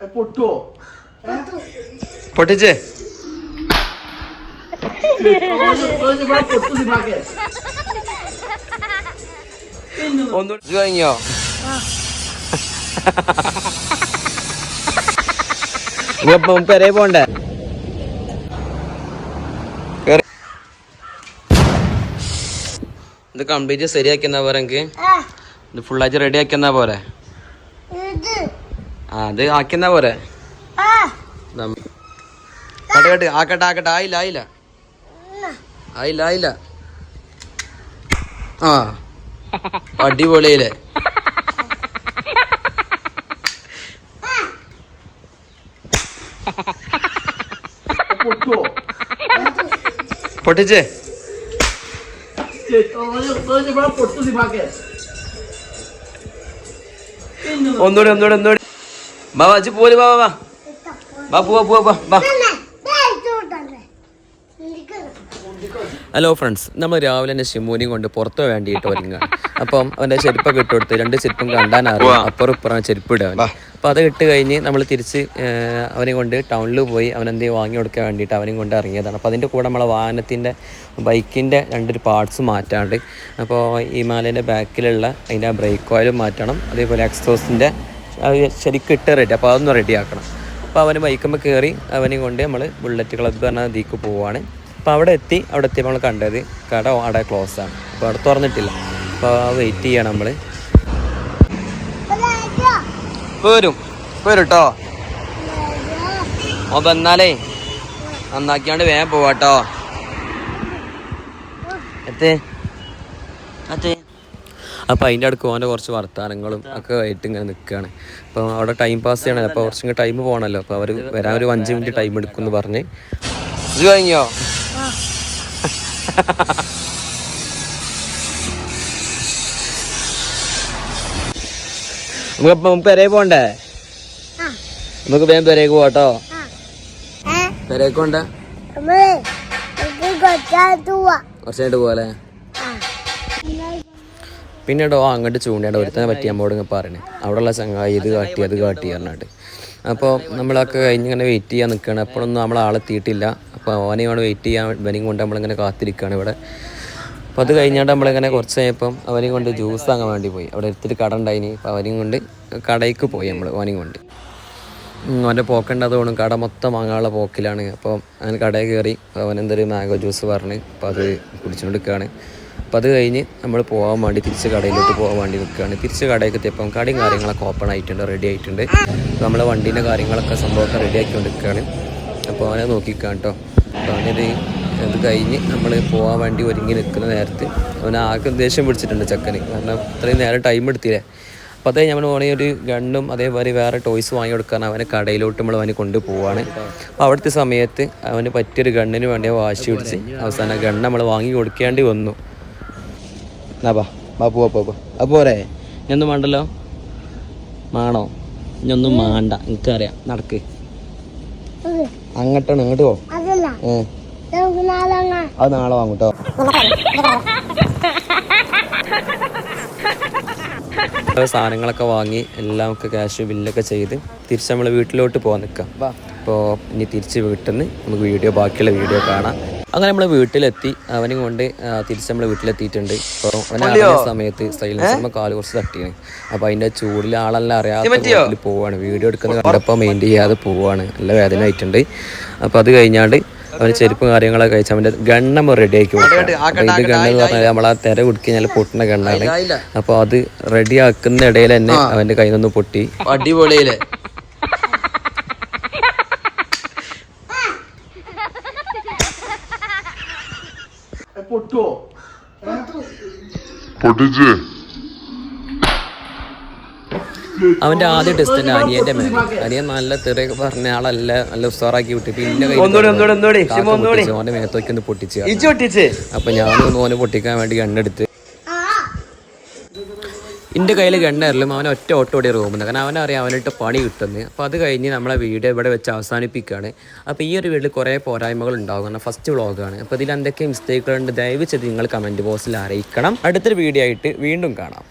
പൊട്ടുവോ? പൊട്ടിച്ചേ. കഴിഞ്ഞോ ഇപ്പം പെരേ പോണ്ടേ. ഇത് കംപ്ലീറ്റ് ശരിയാക്കി എന്നാ പോരെ എനിക്ക് ഇത് ഫുള്ളായിട്ട് റെഡി ആക്കി എന്നാ പോരെ? അത് ആക്കി എന്നാ പോരെ? ദം. കട്ട് കട്ട് ആക്കട്ടെ ആക്കട്ടെ ആയില്ല ആയില്ല. ആയില്ല ആയില്ല. ആ. അടിപൊളിയില്ലേ? പൊട്ടിച്ചേ? ഒന്നൂടെ ഒന്നൂടെ ഒന്നൂടെ ഒന്നുകൂടി ഒന്നുകൂടി. ബാ വാ പോലെ ബാ ബാ പോവാ പോവാ ബാ ബാ ഹലോ ഫ്രണ്ട്സ് നമ്മൾ രാവിലെ തന്നെ ശിമൂനിയും കൊണ്ട് പുറത്ത് വേണ്ടിയിട്ട് ഒരുങ്ങാണ് അപ്പം അവന്റെ ചെരുപ്പൊക്കെ ഇട്ട് കൊടുത്ത് രണ്ട് ചെരുപ്പും കണ്ടാൻ അറിയാം. അപ്പുറം ഇപ്പുറം ചെരുപ്പ് ഇടുക അപ്പൊ അപ്പം അത് ഇട്ട് കഴിഞ്ഞ് നമ്മൾ തിരിച്ച് അവനെ കൊണ്ട് ടൗണിൽ പോയി അവൻ എന്തെങ്കിലും വാങ്ങി കൊടുക്കാൻ വേണ്ടിയിട്ട് അവനെയും കൊണ്ട് ഇറങ്ങിയതാണ്. അപ്പോൾ അതിന്റെ കൂടെ നമ്മളെ വാഹനത്തിന്റെ ബൈക്കിന്റെ രണ്ടൊരു പാർട്സ് മാറ്റാണ്ട്. അപ്പോൾ ഈ മാലേന്റെ ബാക്കിലുള്ള അതിന്റെ ബ്രേക്ക് ഓയിലും മാറ്റണം. അതേപോലെ എക്സോസിന്റെ ശരിക്കും ഇട്ട് റെഡി അപ്പോൾ അതൊന്ന് റെഡി ആക്കണം. അപ്പോൾ അവന് ബൈക്കുമ്പോൾ കയറി അവനെ കൊണ്ട് നമ്മൾ ബുള്ളറ്റ് ക്ലബ്ബ് പറഞ്ഞ ഇതിക്ക് പോവുകയാണ് അപ്പോൾ അവിടെ എത്തി. അവിടെ എത്തിയപ്പോൾ നമ്മൾ കണ്ടത് കട അവിടെ ക്ലോസ് ആണ്. അപ്പോൾ അവിടെ തുറന്നിട്ടില്ല. അപ്പോൾ വെയിറ്റ് ചെയ്യണം നമ്മൾ വരും. വരുട്ടോ? കേട്ടോ അപ്പോൾ എന്നാലേ നന്നാക്കിയാണ്ട് വേഗം പോവാട്ടോ. എത്തേ. അപ്പോൾ അതിന്റെ അടുക്ക് പോകാൻ കുറച്ച് വർത്തമാനങ്ങളും ഒക്കെ ആയിട്ട് ഇങ്ങനെ നിൽക്കുകയാണ് അപ്പോൾ അവിടെ ടൈം പാസ് ചെയ്യണം. അപ്പോൾ കുറച്ചും ടൈം പോകണമല്ലോ അപ്പോൾ അവർ വരാൻ ഒരു അഞ്ച് മിനിറ്റ് ടൈം എടുക്കും എന്ന് പറഞ്ഞ്. ഇത് കഴിഞ്ഞോ നമുക്ക് നമുക്ക് പെരേ പോണ്ടേ? നമുക്ക് വേഗം പെരേക്ക് പോട്ടോ പെരേക്ക് പോണ്ടേ? കുറച്ചായിട്ട് പോലെ പിന്നെ ഡോ അങ്ങോട്ട് ചൂണ്ടേണ്ട ഒരുത്തനെ പറ്റി നമ്മോട് ഇങ്ങനെ പറയണേ. അവിടെയുള്ള ചങ്ങായി ഇത് കാട്ടി അത് കാട്ടി പറഞ്ഞിട്ട്. അപ്പോൾ നമ്മളൊക്കെ കഴിഞ്ഞ് ഇങ്ങനെ വെയിറ്റ് ചെയ്യാൻ നിൽക്കുകയാണ് എപ്പോഴൊന്നും നമ്മൾ ആളെത്തിയിട്ടില്ല അപ്പോൾ ഓനെയാണ് വെയിറ്റ് ചെയ്യാൻ ഇവനെയും കൊണ്ട് നമ്മളിങ്ങനെ കാത്തിരിക്കുകയാണ് ഇവിടെ. അപ്പോൾ അത് കഴിഞ്ഞാണ്ട് നമ്മളിങ്ങനെ കുറച്ച് കഴിഞ്ഞപ്പം അവനെയും കൊണ്ട് ജ്യൂസ് താങ്ങാൻ വേണ്ടി പോയി. അവിടെ എടുത്തിട്ട് കട ഉണ്ടായിനി. അപ്പോൾ അവനെയും കൊണ്ട് കടയ്ക്ക് പോയി നമ്മൾ ഓനെയും കൊണ്ട്. അവന്റെ പോക്കേണ്ടത് തോന്നും കട മൊത്തം വാങ്ങാനുള്ള പോക്കിലാണ്. അപ്പോൾ അങ്ങനെ കടയിൽ കയറി അവൻ എന്തൊരു മാംഗോ ജ്യൂസ് പറഞ്ഞ് അപ്പോൾ അത് കുടിച്ചുകൊണ്ട് നിൽക്കുകയാണ് അപ്പോൾ അത് കഴിഞ്ഞ് നമ്മൾ പോകാൻ വേണ്ടി തിരിച്ച് കടയിലോട്ട് പോകാൻ വേണ്ടി നിൽക്കുകയാണ് തിരിച്ച് കടയൊക്കെ എത്തിയപ്പം കടയും കാര്യങ്ങളൊക്കെ ഓപ്പൺ ആയിട്ടുണ്ട് റെഡി ആയിട്ടുണ്ട്. നമ്മളെ വണ്ടീന്റെ കാര്യങ്ങളൊക്കെ സംഭവമൊക്കെ റെഡി ആക്കിക്കൊണ്ട് നിൽക്കുകയാണ് അപ്പോൾ അവനെ നോക്കിക്കാം കേട്ടോ അപ്പോൾ അവനത് അത് കഴിഞ്ഞ് നമ്മൾ പോകാൻ വേണ്ടി ഒരുങ്ങി നിൽക്കുന്ന നേരത്ത് അവൻ ആകെ ദേഷ്യം പിടിച്ചിട്ടുണ്ട് ചക്കന്. കാരണം ഇത്രയും നേരം ടൈം എടുത്തില്ലേ? അപ്പോൾ അതേ നമ്മൾ ഓണി ഒരു ഗണ്ണും അതേപോലെ വേറെ ടോയ്സ് വാങ്ങി കൊടുക്കാൻ അവനെ കടയിലോട്ട് നമ്മൾ അവനെ കൊണ്ടുപോവാണ് അപ്പോൾ അവിടുത്തെ സമയത്ത് അവന് പറ്റിയൊരു ഗണ്ണിന് വേണ്ടി വാശി പിടിച്ച് അവസാനം ഗണ്ണ് നമ്മൾ വാങ്ങി കൊടുക്കേണ്ടി വന്നു. എന്നാ ബാ ബാ പോവാ പോവാ അപ്പോൾ പോരെ ഇനിയൊന്നും വേണ്ടല്ലോ? മാണോ ഇനിയൊന്നും മാണ്ട എനിക്കറിയാം. നടക്ക്. അങ്ങോട്ടാണ്. ഇങ്ങോട്ട് പോ. അത് നാളെ വാങ്ങൂട്ടോ സാധനങ്ങളൊക്കെ വാങ്ങി എല്ലാം ഒക്കെ ക്യാഷ് ബില്ലൊക്കെ ചെയ്ത് തിരിച്ച് നമ്മൾ വീട്ടിലോട്ട് പോകാൻ നിൽക്കാം അപ്പോൾ ഇനി തിരിച്ച് വീട്ടിൽ നിന്ന് നമുക്ക് വീഡിയോ ബാക്കിയുള്ള വീഡിയോ കാണാം. അങ്ങനെ നമ്മൾ വീട്ടിലെത്തി. അവനും കൊണ്ട് തിരിച്ച് നമ്മൾ വീട്ടിലെത്തിയിട്ടുണ്ട്. അപ്പോൾ അവനെ അറിയുന്ന സമയത്ത് സൈലൻസ് കാൽ കുറച്ച് തട്ടിയാണ്. അപ്പോൾ അതിന്റെ ചൂടിൽ ആളെല്ലാം അറിയാതെ പോവാണ്. വീഡിയോ എടുക്കുന്ന കണ്ടപ്പോൾ മെയിൻ ചെയ്യാതെ പോവാണ്. നല്ല വേദന ആയിട്ടുണ്ട്. അപ്പോൾ അത് കഴിഞ്ഞാണ്ട് അവന് ചെരുപ്പും കാര്യങ്ങളൊക്കെ കഴിച്ച് അവന്റെ ഗണ്ണം റെഡി ആക്കി കൊടുക്കും അപ്പോൾ ഇത് ഗണ്ണ് എന്ന് പറഞ്ഞാൽ നമ്മൾ ആ തിര കുടുക്കി കഴിഞ്ഞാൽ പൊട്ടുന്ന ഗണ്ണാണ്. അപ്പോൾ അത് റെഡി ആക്കുന്ന ഇടയിൽ തന്നെ അവന്റെ കയ്യിൽ നിന്ന് പൊട്ടി. അടിപൊളിയിലെ. പൊട്ടുവോ? പൊട്ടിച്ച്. അവന്റെ ആദ്യ ടെസ്റ്റ് അനിയന്റെ മേലെ. അനിയൻ നല്ല തെറിയൊക്കെ പറഞ്ഞ ആളല്ല നല്ല ഉസ്താറാക്കി വിട്ടു പിന്നെ ഓന്റെ മേത്തൊക്കെ ഒന്ന് പൊട്ടിച്ച്. അപ്പൊ ഞാനൊന്ന് ഓനെ പൊട്ടിക്കാൻ വേണ്ടി ഗണ്ണെടുത്ത് എന്റെ കയ്യിൽ ഗണ്ണറിലും അവൻ ഒറ്റ ഓട്ടോ ഓടിയ റൂമിൽ കാരണം അവനറിയാം അവനിട്ട് പണി കിട്ടുന്നത് അപ്പോൾ അത് കഴിഞ്ഞ് നമ്മളെ വീഡിയോ ഇവിടെ വെച്ച് അവസാനിപ്പിക്കുകയാണ് അപ്പോൾ ഈ ഒരു വീട്ടിൽ കുറേ പോരായ്മകൾ ഉണ്ടാകും. കാരണം ഫസ്റ്റ് വ്ളോഗാണ്. അപ്പോൾ ഇതിൽ എന്തൊക്കെ മിസ്റ്റേക്കുകളുണ്ട് ദയവ് ചെയ്ത് നിങ്ങൾ കമന്റ് ബോക്സിൽ അറിയിക്കണം. അടുത്തൊരു വീഡിയോ ആയിട്ട് വീണ്ടും കാണാം.